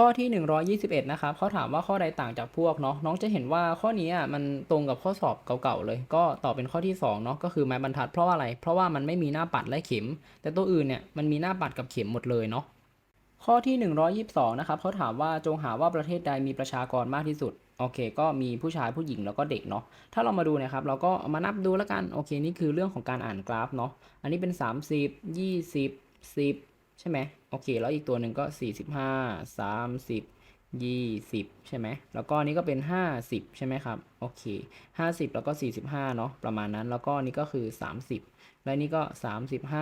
ข้อที่ 121 นะครับเขาถามว่าข้อใดต่างจากพวกเนาะน้องจะเห็นว่าข้อนี้อะมันตรงกับข้อสอบเก่าๆเลย ก็ตอบเป็นข้อที่2เนาะก็คือไม้บรรทัดเพราะว่าอะไรเพราะว่ามันไม่มีหน้าปัดและเข็ม แต่ตัวอื่นเนี่ยมันมีหน้าปัดกับเข็มหมดเลยเนาะข้อที่ 122 นะครับเขาถามว่าจงหาว่าประเทศใดมีประชากรมากที่สุดโอเค ก็มีผู้ชายผู้หญิงแล้วก็เด็กเนาะ ถ้าเรามาดูนะครับ เราก็มานับดูแล้วกัน โอเค นี่คือเรื่องของการอ่านกราฟเนาะ อันนี้เป็น 30 20 10 ใช่ไหมโอเค แล้วอีกตัวหนึ่งก็ 45 30 20 ใช่ไหมแล้วก็นี้ก็เป็น 50 ใช่ไหมครับโอเค 50 แล้วก็ 45 เนาะประมาณนั้น แล้วก็นี้ก็คือ 30 และนี่ก็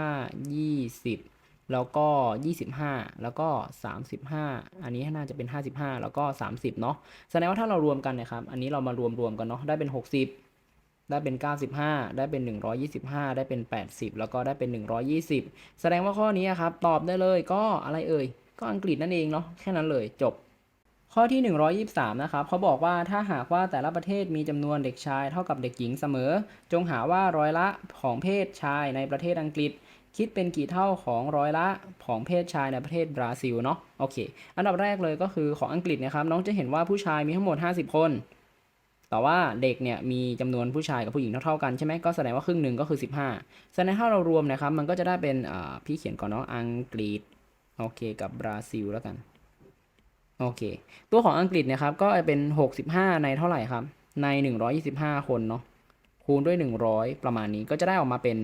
35 20แล้วก็ 25 แล้วก็ 35 อันนี้น่าจะเป็น 55 แล้วก็ 30 เนาะแสดงว่าถ้าเรารวมกันนะครับ อันนี้เรามารวมรวมกันเนาะ ได้เป็น 60 ได้เป็น 95 ได้เป็น 125 ได้เป็น 80 แล้วก็ได้เป็น 120 แสดงว่าข้อนี้ครับ ตอบได้เลยก็อะไรเอ่ย ก็อังกฤษนั่นเองเนาะแค่นั้นเลยจบ ข้อที่ 123 นะครับเขาบอกว่าถ้าหากว่าแต่ละประเทศมีจำนวนเด็กชายเท่ากับเด็กหญิงเสมอ จงหาว่าร้อยละของเพศชายในประเทศอังกฤษ คิดเป็นกี่เท่าของร้อยละของเพศชายในประเทศบราซิลเนาะโอเค อันดับแรกเลยก็คือของอังกฤษนะครับน้องจะเห็นว่าผู้ชายมีทั้งหมด 50 คน แต่ว่าเด็กเนี่ยมีจำนวนผู้ชายกับผู้หญิงเท่าๆกันใช่ไหมก็แสดงว่าครึ่งหนึ่งก็คือ 15แสดงถ้าเรารวมนะครับมันก็จะได้เป็นพี่เขียนก่อนเนาะอังกฤษโอเคกับบราซิลแล้วกันโอเค ตัวของอังกฤษนะครับก็เป็น 65 ในเท่าไหร่ครับ ใน 125 คนเนาะคูณด้วย 100 ประมาณนี้ก็จะได้ออกมาเป็น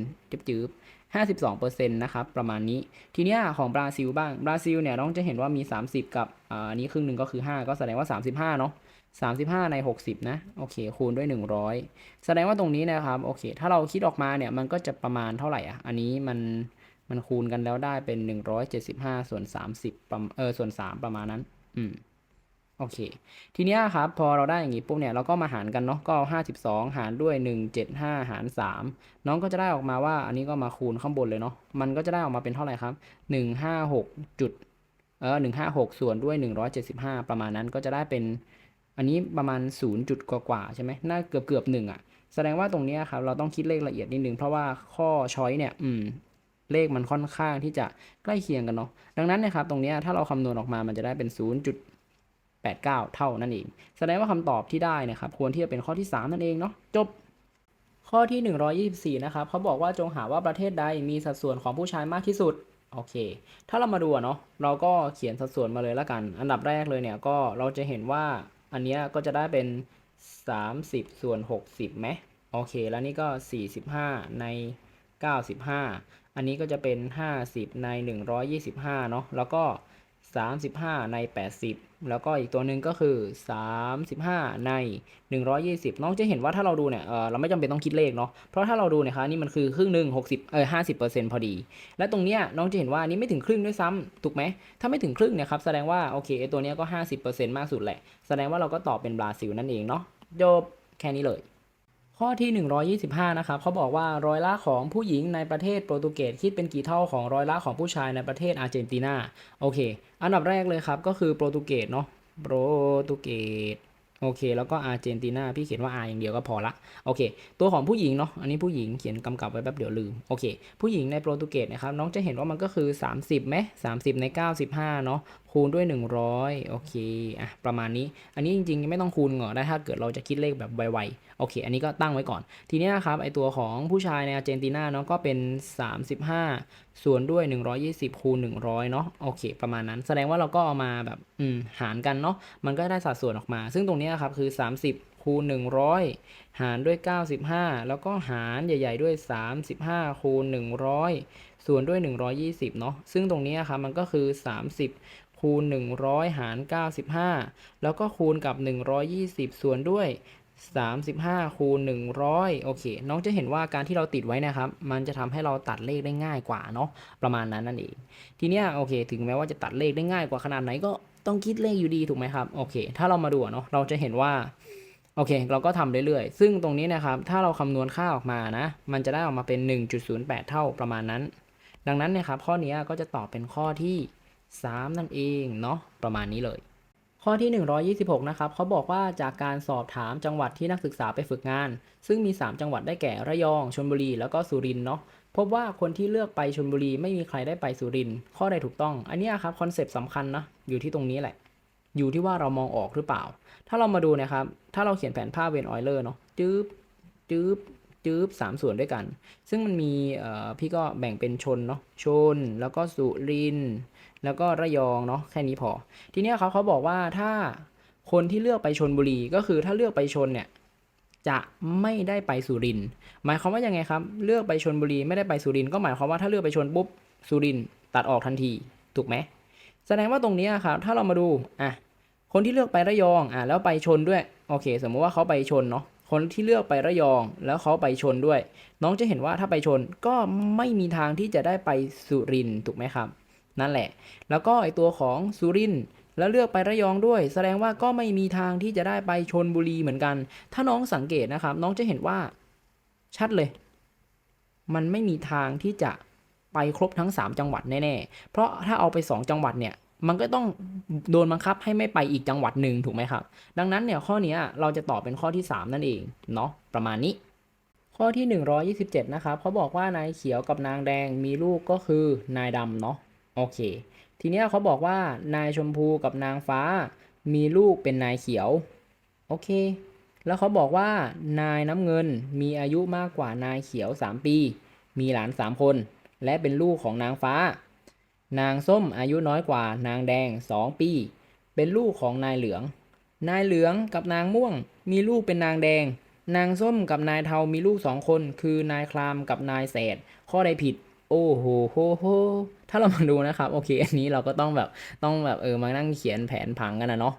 จืบๆ52%นะครับประมาณนี้ ทีนี้ของบราซิลบ้างบราซิลเนี่ยน้องจะเห็นว่ามี 30 กับอ่าอันนี้ครึ่งหนึ่งก็คือ 5 ก็แสดงว่า 35 เนาะ 35 ใน 60 นะ โอเค คูณด้วย 100 แสดงว่าตรงนี้นะครับ โอเค ถ้าเราคิดออกมาเนี่ย มันก็จะประมาณเท่าไหร่อะ อันนี้มัน มันคูณกันแล้วได้เป็น 175 ส่วน 30ประมาณเออ ส่วน 3 ประมาณนั้น อืม โอเค ทีเนี้ยครับ พอเราได้อย่างงี้ปุ๊บเนี่ย เราก็มาหารกันเนาะ ก็เอา52 หารด้วย 175 หาร 3 น้องก็จะได้ออกมาว่า อันนี้ก็มาคูณข้างบนเลยเนาะ มันก็จะได้ออกมาเป็นเท่าไหร่ครับ 156จุด เออ156 ส่วนด้วย 175 ประมาณนั้น ก็จะได้เป็น อันนี้ประมาณ0จุดกว่าๆใช่ไหมน่าเกือบเกือบหนึ่งอะ แสดงว่าตรงนี้ครับเราต้องคิดเลขละเอียดนิดนึง เพราะว่าข้อช้อยเนี่ยอืมเลขมันค่อนข้างที่จะใกล้เคียงกันเนาะ ดังนั้นนะครับตรงนี้ถ้าเราคำนวณออกมามันจะได้เป็น 0.89 เท่านั่นเอง แสดงว่าคำตอบที่ได้นะครับควรที่จะเป็นข้อที่ 3 นั่นเองเนาะจบ ข้อที่ 124 นะครับเขาบอกว่าจงหาว่าประเทศใดมีสัดส่วนของผู้ชายมากที่สุดโอเค ถ้าเรามาดูเนาะเราก็เขียนสัดส่วนมาเลยละกัน อันดับแรกเลยเนี่ยก็เราจะเห็นว่า อันนี้ก็จะได้เป็น 30 ส่วน 60ไหมโอเค แล้วนี่ก็ 45 ใน 95 อันนี้ก็จะเป็น 50 ใน 125 เนาะแล้วก็ 35 ใน 80 แล้วก็อีกตัวหนึ่งก็คือ 35 ใน 120 น้องจะเห็นว่าถ้าเราดูเนี่ยเออเราไม่จำเป็นต้องคิดเลขเนาะเพราะถ้าเราดูเนี่ยครับนี่มันคือครึ่งหนึ่ง60เออ50 พอดี และตรงเนี้ยน้องจะเห็นว่านี้ไม่ถึงครึ่งด้วยซ้ำถูกไหมถ้าไม่ถึงครึ่งเนี่ยครับแสดงว่าโอเคตัวเนี้ยก็ 50 มากสุดแหละ แสดงว่าเราก็ตอบเป็นบราซิลนั่นเองเนาะจบแค่นี้เลย ข้อที่ 125 นะครับเขาบอกว่าร้อยละของผู้หญิงในประเทศโปรตุเกสคิดเป็นกี่เท่าของร้อยละของผู้ชายในประเทศอาร์เจนตินาโอเค อันดับแรกเลยครับก็คือโปรตุเกสเนาะโปรตุเกสโอเค แล้วก็อาร์เจนตินาพี่เขียนว่า R อย่างเดียวก็พอละโอเค ตัวของผู้หญิงเนาะอันนี้ผู้หญิงเขียนกำกับไว้แป๊บเดี๋ยวลืมโอเค ผู้หญิงในโปรตุเกสนะครับน้องจะเห็นว่ามันก็คือ 30ไหม30 ใน 95 เนาะคูณด้วย 100 โอเค อะ ประมาณนี้ อันนี้จริงๆ ไม่ต้องคูณเหรอได้ถ้าเกิดเราจะคิดเลขแบบไวๆ โอเค อันนี้ก็ตั้งไว้ก่อน ทีนี้นะครับ ไอตัวของผู้ชายในอาร์เจนตินาเนาะ ก็เป็น 35 ส่วนด้วย 120 คูณ 100 เนาะ โอเค ประมาณนั้น แสดงว่าเราก็เอามาแบบ อืม หารกันเนาะ มันก็ได้สัดส่วนออกมา ซึ่งตรงนี้ยครับ คือ 30 คูณ 100 หารด้วย 95 แล้วก็หารใหญ่ๆ ด้วย 35 คูณ 100 ส่วนด้วย 120 เนาะ ซึ่งตรงนี้ครับ มันก็คือ 30 คูณ 100 หาร 95 แล้วก็คูณกับ 120 ส่วนด้วย 35 คูณ 100 โอเค น้องจะเห็นว่าการที่เราติดไว้นะครับ มันจะทำให้เราตัดเลขได้ง่ายกว่าเนาะ ประมาณนั้นนั่นเอง ทีเนี้ยโอเค ถึงแม้ว่าจะตัดเลขได้ง่ายกว่าขนาดไหนก็ต้องคิดเลขอยู่ดีถูกไหมครับ โอเค ถ้าเรามาดูเนาะ เราจะเห็นว่าโอเค เราก็ทำเรื่อยๆ ซึ่งตรงนี้นะครับ ถ้าเราคำนวณค่าออกมานะ มันจะได้ออกมาเป็น 1.08 เท่าประมาณนั้น ดังนั้นนะครับ ข้อนี้ก็จะตอบเป็นข้อที่ 3 นั่นเองเนาะประมาณนี้เลย ข้อที่ 126 นะครับเขาบอกว่าจากการสอบถามจังหวัดที่นักศึกษาไปฝึกงาน ซึ่งมี 3 จังหวัดได้แก่ระยองชลบุรี แล้วก็สุรินทร์เนาะพบว่าคนที่เลือกไปชลบุรีไม่มีใครได้ไปสุรินทร์ข้อใดถูกต้อง อันนี้ครับคอนเซปต์สำคัญนะอยู่ที่ตรงนี้แหละ อยู่ที่ว่าเรามองออกหรือเปล่า ถ้าเรามาดูนะครับ ถ้าเราเขียนแผนภาพเวนออยเลอร์เนาะจืบจืบจืบสามส่วนด้วยกัน ซึ่งมันมีพี่ก็แบ่งเป็นชนเนาะชน แล้วก็สุรินทร์ แล้วก็ระยองเนาะแค่นี้พอ ทีนี้ยครับเขาบอกว่าถ้าคนที่เลือกไปชนบุรีก็คือถ้าเลือกไปชนเนี่ยจะไม่ได้ไปสุรินทร์หมายความว่ายังไงครับ เลือกไปชนบุรีไม่ได้ไปสุรินทร์ก็หมายความว่าถ้าเลือกไปชนปุ๊บสุรินทร์ตัดออกทันทีถูกไหมแสดงว่าตรงนี้ครับถ้าเรามาดูอะคนที่เลือกไประยองอะแล้วไปชนด้วยโอเค สมมุติว่าเขาไปชนเนาะคนที่เลือกไประยองแล้วเขาไปชนด้วย น้องจะเห็นว่าถ้าไปชนก็ไม่มีทางที่จะได้ไปสุรินถูกไหมครับ นั่นแหละ แล้วก็ไอตัวของสุรินแล้วเลือกไประยองด้วย แสดงว่าก็ไม่มีทางที่จะได้ไปชนบุรีเหมือนกัน ถ้าน้องสังเกตนะครับ น้องจะเห็นว่าชัดเลย มันไม่มีทางที่จะไปครบทั้ง 3 จังหวัดแน่ๆ เพราะถ้าเอาไป 2 จังหวัดเนี่ย มันก็ต้องโดนบังคับให้ไม่ไปอีกจังหวัดหนึ่งถูกไหมครับ ดังนั้นเนี่ยข้อนี้เราจะตอบเป็นข้อที่ 3 นั่นเองเนาะประมาณนี้ ข้อที่ 127 นะครับเขาบอกว่านายเขียวกับนางแดงมีลูกก็คือนายดำเนาะ โอเค ทีเนี้ยเขาบอกว่านายชมพูกับนางฟ้า มีลูกเป็นนายเขียว โอเค แล้วเขาบอกว่านายน้ำเงินมีอายุมากกว่านายเขียว 3 ปี มีหลาน 3 คน และเป็นลูกของนางฟ้า นางส้มอายุน้อยกว่านางแดง 2 ปี เป็นลูกของนายเหลือง นายเหลืองกับนางม่วง มีลูกเป็นนางแดง นางส้มกับนายเทามีลูกสองคน คือนายคลามกับนายแสด ข้อใดผิด โอ้โหโหโหถ้าเรามาดูนะครับ โอเค อันนี้เราก็ต้องแบบต้องแบบเออมานั่งเขียนแผนผังกันนะเนาะ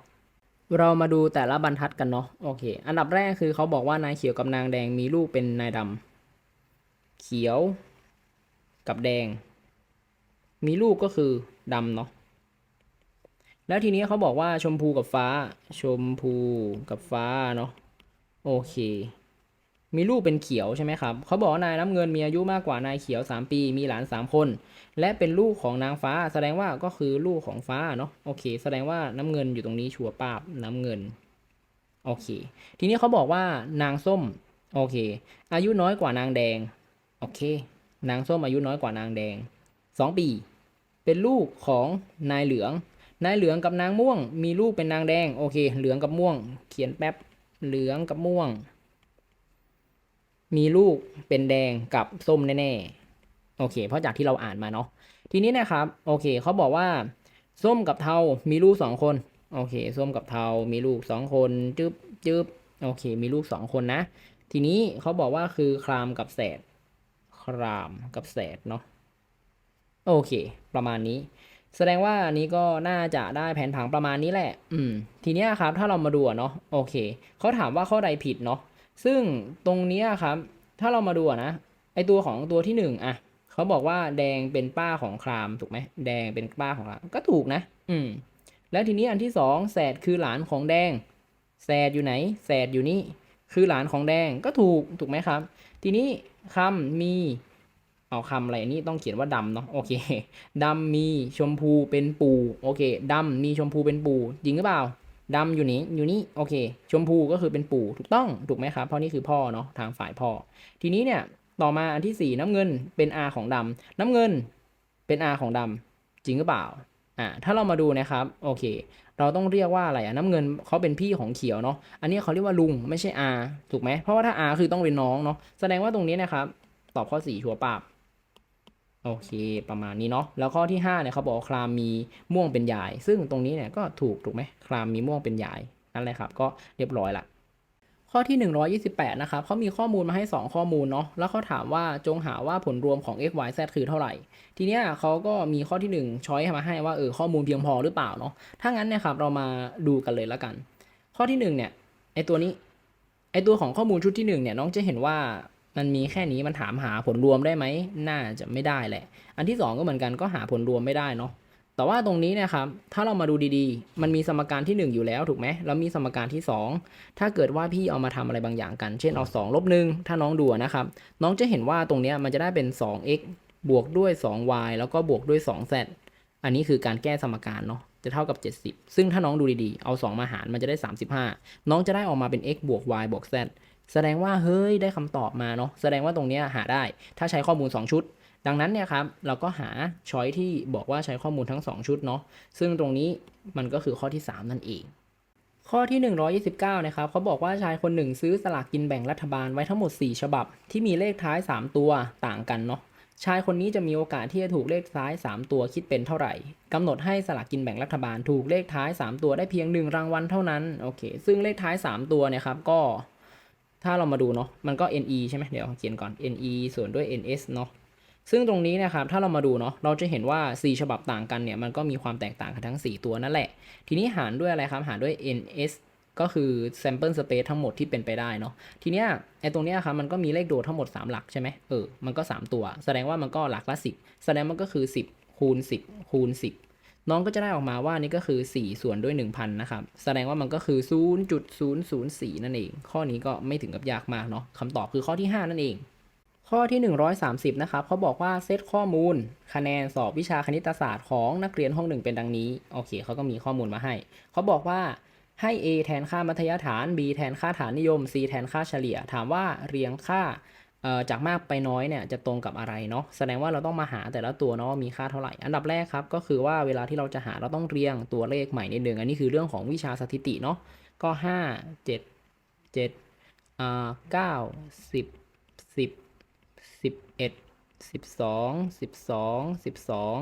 เรามาดูแต่ละบรรทัดกันเนาะโอเค อันดับแรกคือเขาบอกว่านายเขียวกับนางแดงมีลูกเป็นนายดำเขียวกับแดง มีลูกก็คือดำเนาะแล้วทีนี้เขาบอกว่าชมพูกับฟ้า ชมพูกับฟ้าเนาะโอเค มีลูกเป็นเขียวใช่ไหมครับเขาบอกนายน้ำเงินมีอายุมากกว่านายเขียว 3 ปี มีหลาน 3 คน และเป็นลูกของนางฟ้า แสดงว่าก็คือลูกของฟ้าเนาะโอเค แสดงว่าน้ำเงินอยู่ตรงนี้ชัวร์ปาบน้ำเงินโอเค ทีนี้เขาบอกว่านางส้มโอเค อายุน้อยกว่านางแดงโอเค นางส้มอายุน้อยกว่านางแดง 2 ปี เป็นลูกของนายเหลือง นายเหลืองกับนางม่วง มีลูกเป็นนางแดงโอเค เหลืองกับม่วง เขียนแป๊บเหลืองกับม่วง มีลูกเป็นแดงกับส้มแน่ๆ โอเค เพราะจากที่เราอ่านมาเนาะ ทีนี้นะครับ โอเคเขาบอกว่า ส้มกับเทา มีลูกสองคน โอเค ส้มกับเทา มีลูกสองคนจึ๊บจึ๊บโอเค มีลูกสองคนนะ ทีนี้เขาบอกว่าคือครามกับแสด ครามกับแสดเนาะ โอเค ประมาณนี้ แสดงว่าอันนี้ก็น่าจะได้แผนผังประมาณนี้แหละ อืม ทีนี้ครับ ถ้าเรามาดูเนาะ โอเค เขาถามว่าข้อใดผิดเนาะ ซึ่งตรงนี้ครับ ถ้าเรามาดูนะไอตัวของตัวที่หนึ่งอะเขาบอกว่าแดงเป็นป้าของครามถูกไหมแดงเป็นป้าของครามก็ถูกนะ อืมแล้วทีนี้อันที่สองแสดคือหลานของแดงแสดอยู่ไหนแสดอยู่นี่คือหลานของแดงก็ถูกถูกไหมครับ ทีนี้คำมีเอาคำอะไรนี้ต้องเขียนว่าดำเนาะโอเคดำมีชมพูเป็นปู่โอเคดำมีชมพูเป็นปู่จริงหรือเปล่า ดำอยู่นี้อยู่นี่โอเค ชมพูก็คือเป็นปู่ถูกต้องถูกไหมครับเพราะนี่คือพ่อเนาะทางฝ่ายพ่อ ทีนี้เนี่ยต่อมาอันที่สี่น้ำเงินเป็นอาของดำน้ำเงินเป็นอาของดำจริงหรือเปล่าอ่าถ้าเรามาดูนะครับโอเค เราต้องเรียกว่าอะไรอะน้ำเงินเขาเป็นพี่ของเขียวเนาะอันนี้เขาเรียกว่าลุงไม่ใช่อาถูกไหมเพราะว่าถ้าอาคือต้องเป็นน้องเนาะแสดงว่าตรงนี้นะครับตอบข้อสี่ชัวร์ปาบ โอเค ประมาณนี้เนาะแล้วข้อที่5เนี่ยเขาบอกคลามมีม่วงเป็นยายซึ่งตรงนี้เนี่ยก็ถูกถูกไหมคลามมีม่วงเป็นยายนั่นแหละครับ ก็เรียบร้อยละข้อที่ 128 นะครับเขามีข้อมูลมาให้ 2 ข้อมูลเนาะแล้วเขาถามว่าจงหาว่าผลรวมของ x y z คือเท่าไหร่ ทีเนี้ยเขาก็มีข้อที่1ช้อยมาให้ว่าเออข้อมูลเพียงพอหรือเปล่าเนาะถ้างั้นเนี่ยครับเรามาดูกันเลยแล้วกัน ข้อที่1เนี่ยไอตัวนี้ไอตัวของข้อมูลชุดที่1เนี่ยน้องจะเห็นว่า มันมีแค่นี้มันถามหาผลรวมได้ไหมน่าจะไม่ได้แหละ อันที่ 2 ก็เหมือนกันก็หาผลรวมไม่ได้เนาะแต่ว่าตรงนี้นะครับ ถ้าเรามาดูดีๆ มันมีสมการที่ 1 อยู่แล้วถูกไหมแล้วมีสมการที่ 2 ถ้าเกิดว่าพี่เอามาทำอะไรบางอย่างกัน เช่นเอา2ลบหนึ่งถ้าน้องดูนะครับ น้องจะเห็นว่าตรงนี้มันจะได้เป็น 2x บวกด้วย 2y แล้วก็บวกด้วย 2z อันนี้คือการแก้สมการเนาะ จะเท่ากับ 70 ซึ่งถ้าน้องดูดีๆ เอา 2 มาหารมันจะได้ 35 น้องจะได้ออกมาเป็น x บวก y บวก z แสดงว่าเฮ้ยได้คำตอบมาเนาะแสดงว่าตรงนี้หาได้ ถ้าใช้ข้อมูล 2 ชุด ดังนั้นเนี่ยครับเราก็หาช้อยที่บอกว่าใช้ข้อมูลทั้ง 2 ชุดเนาะซึ่งตรงนี้มันก็คือข้อที่ 3 นั่นเองข้อที่ 129 นะครับเขาบอกว่าชายคนหนึ่งซื้อสลากกินแบ่งรัฐบาลไว้ทั้งหมด 4 ฉบับ ที่มีเลขท้าย 3 ตัวต่างกันเนาะชายคนนี้จะมีโอกาสที่จะถูกเลขท้าย 3 ตัวคิดเป็นเท่าไหร่กำหนดให้สลากกินแบ่งรัฐบาลถูกเลขท้าย 3 ตัวได้เพียง 1 รางวัลเท่านั้นโอเค ซึ่งเลขท้าย 3 ตัวเนี่ยครับก็ ถ้าเรามาดูเนาะมันก็ NE ใช่ไหมเดี๋ยวเขียนก่อน NE ส่วนด้วย NS เนาะซึ่งตรงนี้นะครับถ้าเรามาดูเนาะเราจะเห็นว่า 4 ฉบับต่างกันเนี่ยมันก็มีความแตกต่างกันทั้ง 4 ตัวนั่นแหละ ทีนี้หารด้วยอะไรครับหารด้วย NS ก็คือ sample space ทั้งหมดที่เป็นไปได้เนาะทีเนี้ยไอตรงเนี้ยครับมันก็มีเลขโดดทั้งหมด 3 หลักใช่ไหมเออมันก็ 3 ตัว แสดงว่ามันก็หลักละ 10 แสดงมันก็คือ 10 คูณ 10 คูณ 10 น้องก็จะได้ออกมาว่านี่ก็คือ 4 ส่วนด้วย 1,000 นะครับ แสดงว่ามันก็คือ 0.004 นั่นเอง ข้อนี้ก็ไม่ถึงกับยากมากเนาะคำตอบคือข้อที่ 5 นั่นเอง ข้อที่ 130 นะครับเขาบอกว่าเซตข้อมูล คะแนนสอบวิชาคณิตศาสตร์ของนักเรียนห้องหนึ่งเป็นดังนี้ โอเคเขาก็มีข้อมูลมาให้ เขาบอกว่าให้ A แทนค่ามัธยฐาน B แทนค่าฐานนิยม C แทนค่าเฉลี่ย ถามว่าเรียงค่า จากมากไปน้อยเนี่ยจะตรงกับอะไรเนาะแสดงว่าเราต้องมาหาแต่ละตัวเนาะมีค่าเท่าไหร่ อันดับแรกครับก็คือว่าเวลาที่เราจะหาเราต้องเรียงตัวเลขใหม่นิดนึงอันนี้คือเรื่องของวิชาสถิติเนาะก็ 5 7 7อ่า9 10 10สิบเอ็ดสิบสองสิบสองสิบสอง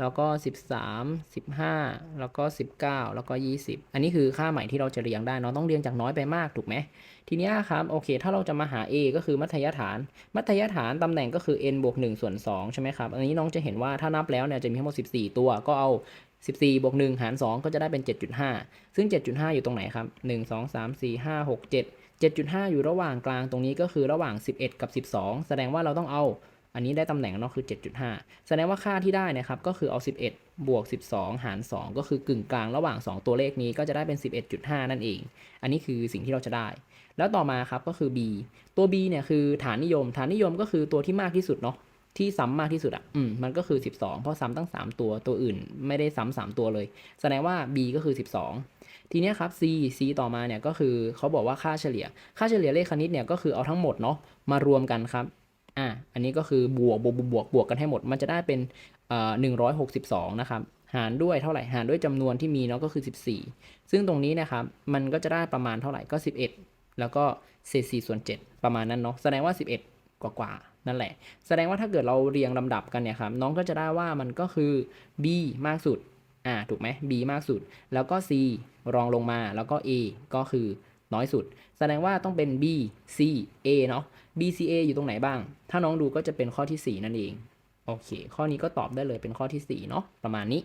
แล้วก็สิบสามสิบห้าแล้วก็สิบเก้าแล้วก็ยี่สิบอันนี้คือค่าใหม่ที่เราจะเรียงได้เนาะต้องเรียงจากน้อยไปมากถูกไหมทีนี้ครับโอเค ถ้าเราจะมาหา a ก็คือมัธยฐาน มัธยฐานตำแหน่งก็คือ n บวก1ส่วน2ใช่ไหมครับ อันนี้น้องจะเห็นว่าถ้านับแล้วเนี่ยจะมีทั้งหมด 14 ตัวก็เอา 14บวก1หาร 2 ก็จะได้เป็น 7.5 ซึ่ง 7.5 อยู่ตรงไหนครับ 1 2 3 4 5 6 7 7.5 อยู่ระหว่างกลางตรงนี้ก็คือระหว่าง 11 กับ 12 แสดงว่าเราต้องเอา อันนี้ได้ตำแหน่งเนาะคือ 7.5 แสดงว่าค่าที่ได้นะครับก็คือเอา 11 บวก 12 หาร 2 ก็คือกึ่งกลางระหว่าง 2 ตัวเลขนี้ก็จะได้เป็น 11.5 นั่นเอง อันนี้คือสิ่งที่เราจะได้ แล้วต่อมาครับก็คือ b ตัว b เนี่ยคือฐานนิยม ฐานนิยมก็คือตัวที่มากที่สุดเนาะที่ซ้ำมากที่สุดอะ อืม มันก็คือ 12 เพราะซ้ำตั้ง 3 ตัว ตัวอื่นไม่ได้ซ้ำ3ตัวเลย แสดงว่า b ก็คือ 12 ทีเนี้ยครับ c c ต่อมาเนี่ยก็คือเขาบอกว่าค่าเฉลี่ย ค่าเฉลี่ยเลขคณิตเนี่ยก็คือเอาทั้งหมดเนาะมารวมกันครับ อะอันนี้ก็คือบวกบวกบวกบวกกันให้หมด มันจะได้เป็นเอ่อ162นะครับหารด้วยเท่าไหร่หารด้วยจำนวนที่มีเนาะก็คือ 14 ซึ่งตรงนี้นะครับมันก็จะได้ประมาณเท่าไหร่ก็ 11 แล้วก็เศษ4ส่วน 7 ประมาณนั้นเนาะแสดงว่า 11 กว่ากว่านั่นแหละ แสดงว่าถ้าเกิดเราเรียงลำดับกันเนี่ยครับน้องก็จะได้ว่ามันก็คือ b มากสุดอ่าถูกไหม b มากสุด แล้วก็ c รองลงมาแล้วก็ a ก็คือ น้อยสุด แสดงว่าต้องเป็น b c a เนาะ b c a อยู่ตรงไหนบ้าง ถ้าน้องดูก็จะเป็นข้อที่ 4 นั่นเอง โอเค ข้อนี้ก็ตอบได้เลยเป็นข้อที่ 4 เนาะ ประมาณนี้